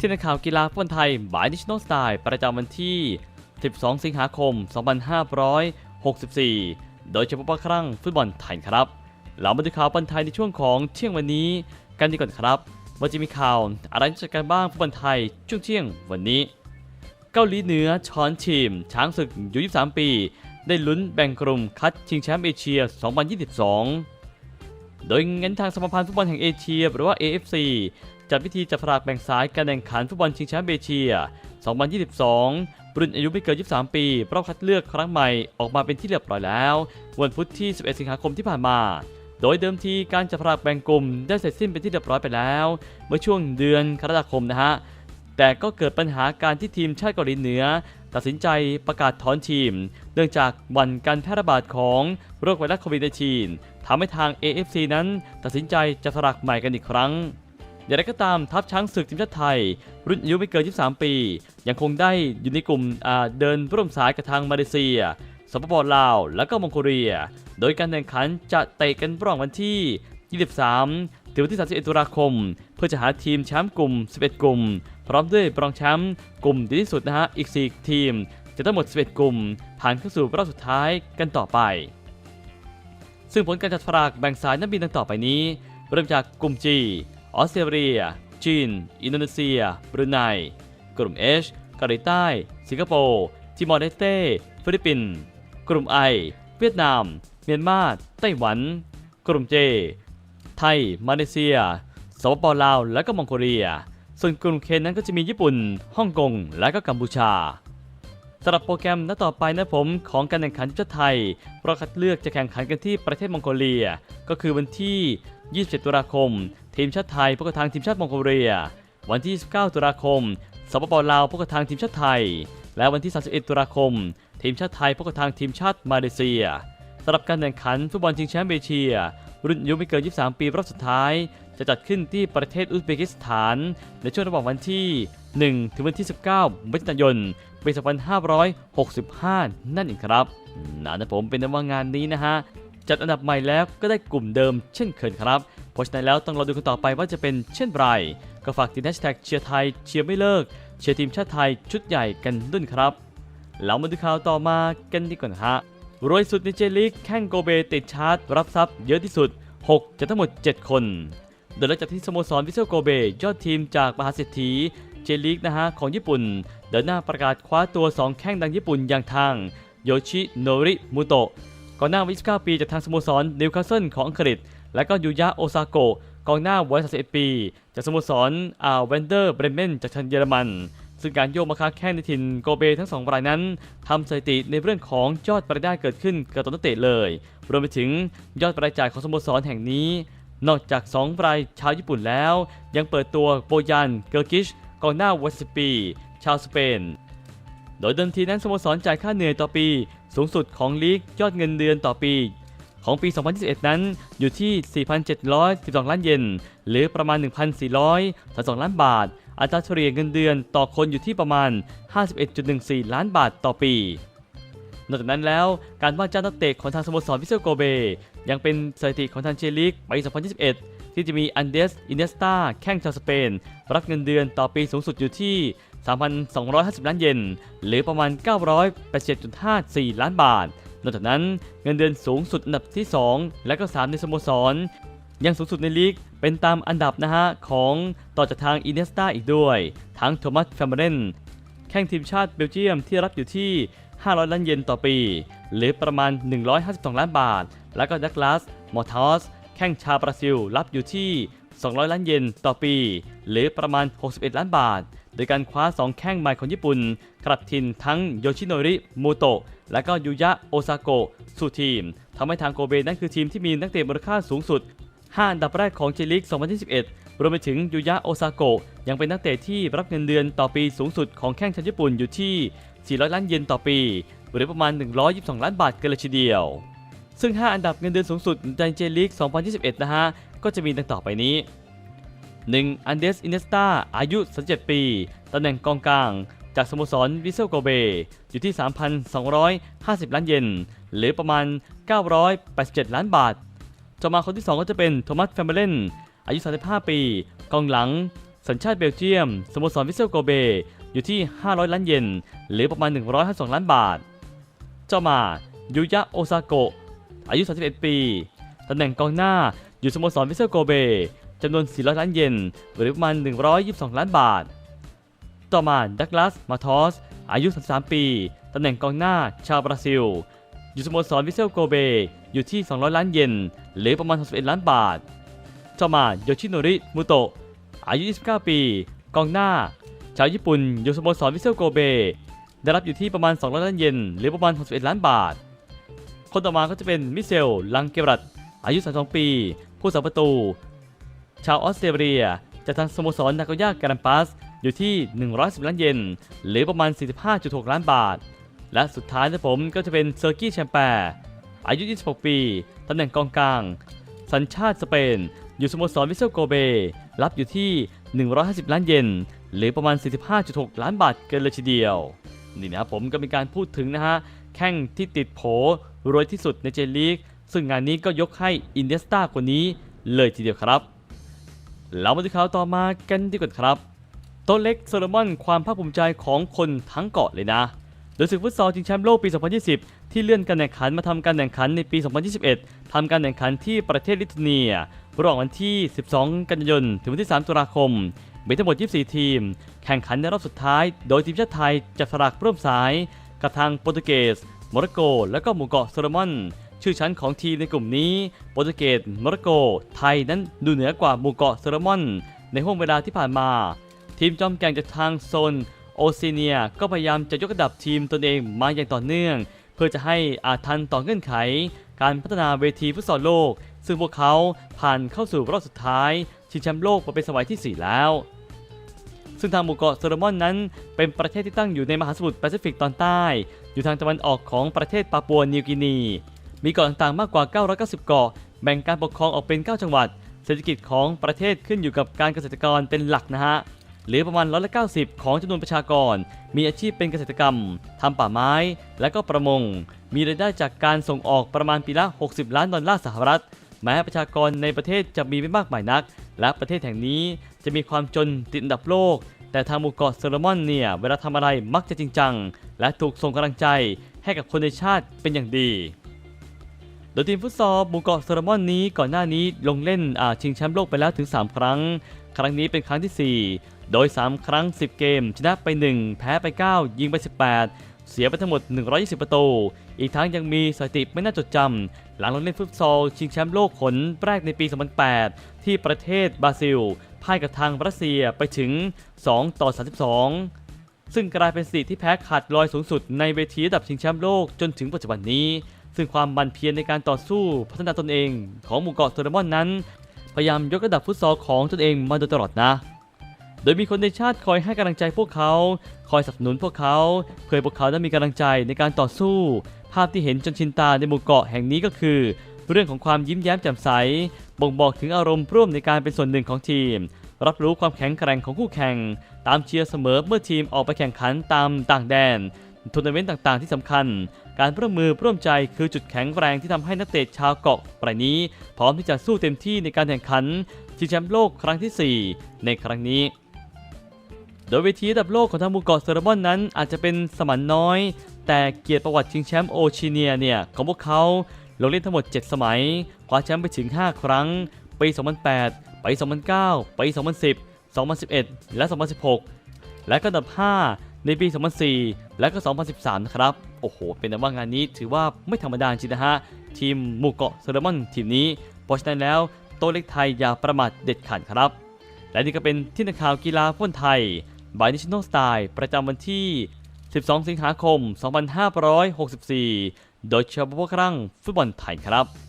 ที่ในข่าวกีฬาฟุตบอลไทยบายนิชโนสไตล์ประจำวันที่ 12 สิงหาคม 2564 โดยเฉพาะครั้งฟุตบอลไทยครับ เรามาดูข่าวบอลไทยในช่วงของเที่ยงวันนี้กันดีก่อนครับว่าจะมีข่าวอะไรน่าสนใจกันบ้างฟุตบอลไทยช่วงเที่ยงวันนี้ เกาหลีเหนือช้อนทีมช้างศึกอยู่ 23 ปี ได้ลุ้นแบ่งกลุ่มคัดชิงแชมป์เอเชีย 2022 โดยงั้นทางสมาพันธ์ฟุตบอลแห่งเอเชีย หรือว่า AFC จัดพิธีจับสลากแบ่งสายการแข่งขันฟุตบอลชิงแชมป์เอเชีย 2022 รุ่นอายุไม่เกิน 23 ปีรอบคัดเลือกครั้งใหม่ออกมาเป็นที่เรียบร้อยแล้ว วันพุธที่ 11 สิงหาคมที่ผ่านมา โดยเดิมทีการจับสลากแบ่งกลุ่มได้เสร็จสิ้นเป็นที่เรียบร้อยไปแล้ว เมื่อช่วงเดือนกรกฎาคมนะฮะแต่ก็เกิดปัญหาการที่ทีมชาติเกาหลีเหนือ ตัดสินใจประกาศถอนทีม เนื่องจากวันการแพร่ระบาดของโรคไวรัสโควิด -19 ทำให้ทาง AFC นั้น ตัดสินใจจะสลักใหม่กันอีกครั้งอย่างไรก็ตามทัพช้างศึกทีมชาติไทย รุ่นอายุไม่เกิน 23 ปี ยังคงได้อยู่ในกลุ่มเดินร่วมสายกับทางมาเลเซีย สปปลาว และก็มองโกเลีย โดยการแข่งขันจะเตะกันระหว่างวันที่ 23 ถึงวันที่ 31 ตุลาคม เพื่อจะหาทีมแชมป์กลุ่ม 11 กลุ่ม พร้อมด้วยรองแชมป์กลุ่มดีที่สุดนะฮะอีก 4 ทีม จะทั้งหมด 11 กลุ่ม ผ่านเข้าสู่รอบสุดท้ายกันต่อไป ซึ่งผลการจัดสลากแบ่งสายนั้นมีดังต่อไปนี้ เริ่มจากกลุ่ม G ออสเตรเลีย จีน อินโดนีเซีย บรูไน กลุ่ม H เกาหลีใต้ สิงคโปร์ทิมอร์เลสเต้ฟิลิปปินส์กลุ่ม I เวียดนาม เมียนมา ไต้หวัน กลุ่ม J ไทย มาเลเซีย สปปลาว และก็มองโกเลีย ส่วนกลุ่ม K นั้นก็จะมีญี่ปุ่น ฮ่องกง และก็กัมพูชาสำหรับโปรแกรมนัดต่อไปนะผมของการแข่งขันทีมชาติไทยเพราะคัดเลือกจะแข่งขันกันที่ประเทศมองโกเลีย ก็คือวันที่ 27 ตุลาคม ทีมชาติไทยพบกับทางทีมชาติมองโกเลีย วันที่ 29 ตุลาคมสปปลาวพบกับทางทีมชาติไทย และวันที่ 31 ตุลาคม ทีมชาติไทยพบกับทางทีมชาติมาเลเซียสำหรับการแข่งขันฟุตบอลชิงแชมป์เอเชีย รุ่นอายุไม่เกิน 23 ปีรอบสุดท้าย จะจัดขึ้นที่ประเทศอุซเบกิสถาน ในช่วงระหว่างวันที่ 1 ถึงวันที่ 19มิถุนายนปี2565 นั่นเองครับนะนะผมเป็นนว่างานนี้นะฮะจัดอันดับใหม่แล้วก็ได้กลุ่มเดิมเช่นเคยครับเพราะฉะนั้นแล้วต้องรอดูกันต่อไปว่าจะเป็นเช่นไร ก็ฝากติดแฮชแท็กเชียร์ไทยเชียร์ไม่เลิก เชียร์ทีมชาติไทยชุดใหญ่กันด้วยครับแล้วมาดูข่าวต่อมากันดีกว่านะฮะรวยสุดในเจลีกแข่งโกเบติดชาร์ตรับทรัพย์เยอะที่สุด 6จากทั้งหมด 7 คน โดยหลังจากที่สโมสรวิเซลโกเบยอดทีมจากมหาเศรษฐีเจลีกนะฮะของญี่ปุ่น เดินหน้าประกาศคว้าตัว 2 แข้งดังญี่ปุ่นอย่างทางโยชิโนริมุโตะกองหน้าวัย29ปีจากทางสโมสรนิวคาสเซิลของอังกฤษ และก็ยูยะโอซาโกะกองหน้าวัย31ปี จากสโมสรอาเวนเดอร์เบรเมนจากทางเยอรมัน ซึ่งการโยกมาค้าแข้งในถิ่นโกเบทั้งสองรายนั้นทำสถิติในเรื่องของยอดรายได้เกิดขึ้นกับตัวนักเตะเลย รวมไปถึงยอดรายจ่ายของสโมสรแห่งนี้ นอกจาก 2 รายชาวญี่ปุ่นแล้ว ยังเปิดตัวโบยันเกอร์กิชกองหน้าวัย10ปี ชาวสเปน โดยเดิมทีนั้นสโมสรจ่ายค่าเหนื่อยต่อปี สูงสุดของลีกยอดเงินเดือนต่อปี ของปี 2021 นั้นอยู่ที่ 4,712 ล้านเยนหรือประมาณ 1,432 ล้านบาทอัตราเฉลี่ยเงินเดือนต่อคนอยู่ที่ประมาณ 51.14 ล้านบาทต่อปี นอกจากนั้นแล้วการว่าจ้างนักเตะของทางสโมสรวิเซลโกเบ ยังเป็นสถิติของทางเจลีกปี 2021 ที่จะมีอันเดส อินเนสตาแข้งชาวสเปน รับเงินเดือนต่อปีสูงสุดอยู่ที่ 3,250 ล้านเยน หรือประมาณ 987.54 ล้านบาท นอกจากนั้นเงินเดือนสูงสุดอันดับที่ 2 และก็ 3 ในสโมสร ยังสูงสุดในลีกเป็นตามอันดับนะฮะของต่อจากทางอินเนสตาอีกด้วย ทั้งโทมัสแฟมเบรนแข้งทีมชาติเบลเยียมที่รับอยู่ที่ 500 ล้านเยนต่อปี หรือประมาณ 152 ล้านบาท แล้วก็ดักลาสมอร์ทอสแข้งชาวบราซิลรับอยู่ที่ 200 ล้านเยนต่อปี หรือประมาณ 61 ล้านบาท โดยการคว้า 2 แข้งใหม่ของญี่ปุ่นกลับทินทั้งโยชิโนริมูโตะและก็ยูยะโอซาโกะสู่ทีมทำให้ทางโกเบนั้นคือทีมที่มีนักเตะมูลค่าสูงสุด 5 อันดับแรกของเจลีก2021 รวมไปถึงยูยะโอซาโกะ ยังเป็นนักเตะที่รับเงินเดือนต่อปีสูงสุดของแข้งชาวญี่ปุ่นอยู่ที่ 400 ล้านเยนต่อปี หรือประมาณ 122 ล้านบาทกันเลยทีเดียว ซึ่ง 5 อันดับเงินเดือนสูงสุดในเจลีก2021 นะฮะ ก็จะมีดังต่อไปนี้ 1. อันเดสอินเนสตาอายุ 37 ปี ตำแหน่งกองกลาง จากสโมสรวิเซลโกเบ อยู่ที่ 3,250 ล้านเยน หรือประมาณ 987 ล้านบาท ต่อมาคนที่ 2 ก็จะเป็นโทมัสแฟมเบเลนอายุ 35 ปี กองหลัง สัญชาติเบลเยียมสโมสรวิเซลโกเบ อยู่ที่ 500 ล้านเยนหรือประมาณ 152 ล้านบาท เจ้ามายูยะโอซาโกะอายุ 31 ปีตำแหน่งกองหน้าอยู่สโมสรวิเซลโกเบจำนวน 400 ล้านเยนหรือประมาณ 122 ล้านบาท ต่อมาดักลาสมาทอสอายุ 33 ปีตำแหน่งกองหน้าชาวบราซิล อยู่สโมสรวิเซลโกเบ อยู่ที่ 200 ล้านเยนหรือประมาณ 61 ล้านบาทต่อมาโยชิโนริมุโตะ อายุ 29 ปี กองหน้า ชาวญี่ปุ่นอยู่สโมสรวิเซลโกเบ ได้รับอยู่ที่ประมาณ 200 ล้านเยนหรือประมาณ 61 ล้านบาท คนต่อมาก็จะเป็นมิเชล ลังเกรัตอายุ 32 ปี ผู้สัประตู ชาวออสเตรเลียจากทางสโมสรนากายาการัมปัสอยู่ที่ 110 ล้านเยนหรือประมาณ 45.6 ล้านบาท และสุดท้ายนะผมก็จะเป็นเซอร์กี้แชมแปร์อายุ 26 ปี ตำแหน่งกองกลาง สัญชาติสเปน อยู่สโมสรวิเซลโกเบ รับอยู่ที่ 150 ล้านเยนหรือประมาณ 45.6 ล้านบาทเกินเลยทีเดียว นี่นะครับผมก็มีการพูดถึงนะฮะ แข้งที่ติดโผรวยที่สุดในเจลีก ซึ่งงานนี้ก็ยกให้อินเดสตาคนนี้เลยทีเดียวครับ เรามาดูข่าวต่อมากันดีกว่าครับโต๊ะเล็กโซโลมอนความภาคภูมิใจของคนทั้งเกาะเลยนะ โดยศึกฟุตซอลชิงแชมป์โลกปี 2020 ที่เลื่อนการแข่งขันมาทำการแข่งขันในปี 2021 ทำการแข่งขันที่ประเทศลิทัวเนียระหว่างวันที่ 12 กันยายนถึงวันที่ 3 ตุลาคมมีทั้งหมด 24 ทีม แข่งขันในรอบสุดท้าย โดยทีมชาติไทยจับสลากร่วมสาย กับทางโปรตุเกสโมร็อกโก และก็หมู่เกาะโซโลมอน ชื่อชั้นของทีมในกลุ่มนี้ โปรตุเกสโมร็อกโก ไทยนั้นดูเหนือกว่าหมู่เกาะโซโลมอน ในห่วงเวลาที่ผ่านมา ทีมจอมแก่งจากทางโซนโอเซเนียก็พยายามจะยกระดับทีมตนเองมาอย่างต่อเนื่อง เพื่อจะให้อาจทันต่อเงื่อนไข การพัฒนาเวทีฟุตซอลโลก ซึ่งพวกเขาผ่านเข้าสู่รอบสุดท้าย ชิงแชมป์โลกมาเป็นสมัยที่ 4 แล้ว ซึ่งทางหมู่เกาะโซโลมอนนั้น เป็นประเทศที่ตั้งอยู่ในมหาสมุทรแปซิฟิกตอนใต้ อยู่ทางตะวันออกของประเทศปาปัวนิวกินี มีเกาะต่างๆมากกว่า 990 เกาะ แบ่งการปกครองออกเป็น 9 จังหวัด เศรษฐกิจของประเทศขึ้นอยู่กับการเกษตรกรเป็นหลักนะฮะ หรือประมาณร้อยละ90 ของจำนวนประชากร มีอาชีพเป็นเกษตรกรรมทำป่าไม้ และก็ประมง มีรายได้จากการส่งออกประมาณปีละ 60 ล้านดอลลาร์สหรัฐ แม้ประชากรในประเทศจะมีไม่มากมายนัก และประเทศแห่งนี้จะมีความจนติดอันดับโลก แต่ทางหมู่เกาะโซโลมอนเนี่ยเวลาทำอะไรมักจะจริงจัง และถูกส่งกำลังใจให้กับคนในชาติเป็นอย่างดี ดยทีมฟุตซอลหมู่เกาะโซโลมอนนี้ก่อนหน้านี้ลงเล่นชิงแชมป์โลกไปแล้วถึง 3 ครั้ง ครั้งนี้เป็นครั้งทีสี่ 4 โดย 3 ครั้ง 10 เกม ชนะไป 1 แพ้ไป 9 ยิงไป 18 เสียไปทั้งหมด 120 ประตู อีกทั้งยังมีสถิติไม่น่าจดจำหลังลงเล่นฟุตซอลชิงแชมป์โลกผลแรกในปี 2008 ที่ประเทศบราซิลพ่ายกับทางรัสเซียไปถึง 2 ต่อ 32ซึ่งกลายเป็นสถิติที่แพ้ขาดลอยสูงสุดในเวทีระดับชิงแชมป์โลกจนถึงปัจจุบันนี้ ซึ่งความบันเพียรในการต่อสู้พัฒนาตนเองของหมู่เกาะโซโลมอนนั้น พยายามยกระดับฟุตซอลของตนเองมาโดยตลอดนะ โดยมีคนในชาติคอยให้กำลังใจพวกเขา คอยสนับสนุนพวกเขา เพื่อพวกเขาได้มีกำลังใจในการต่อสู้ ภาพที่เห็นจนชินตาในหมู่เกาะแห่งนี้ก็คือ เรื่องของความยิ้มแย้มแจ่มใส บ่งบอกถึงอารมณ์ร่วมในการเป็นส่วนหนึ่งของทีม รับรู้ความแข็งแกร่งของคู่แข่ง ตามเชียร์เสมอเมื่อทีมออกไปแข่งขันตามต่างแดน ทัวร์นาเมนต์ต่างๆ ที่สำคัญ การร่วมมือร่วมใจคือจุดแข็งแรงที่ทำให้นักเตะชาวเกาะรายนี้ พร้อมที่จะสู้เต็มที่ในการแข่งขันชิงแชมป์โลกครั้งทีสี่4 ในครั้งนี้ โดยเวทีระดับโลกของทางมูเกาะโซโลมอนนั้นอาจจะเป็นสมันน้อย แต่เกียรติประวัติชิงแชมป์โอชิเนียเนี่ยของพวกเขาลงเล่นทั้งหมด 7 สมัย คว้าแชมป์ไปถึง 5 ครั้ง ปี 2008 ปี 2009 ปี 2010 2011 และ 2016 และก็อันดับ 5 ในปี 2004 และก็ 2013 นะครับ โอ้โห เป็นแต่ว่างานนี้ถือว่าไม่ธรรมดาจริงนะฮะ ทีมหมู่เกาะโซโลมอนทีมนี้ เพราะฉะนั้นแล้วโตเล็กไทยอย่าประมาทเด็ดขาดครับ และนี่ก็เป็นที่นักข่าวกีฬาฟุตบอลไทยบายนิชโนสไตล์ประจำวันที่ 12 สิงหาคม 2564 โดยเฉพาะครั้งฟุตบอลไทยครับ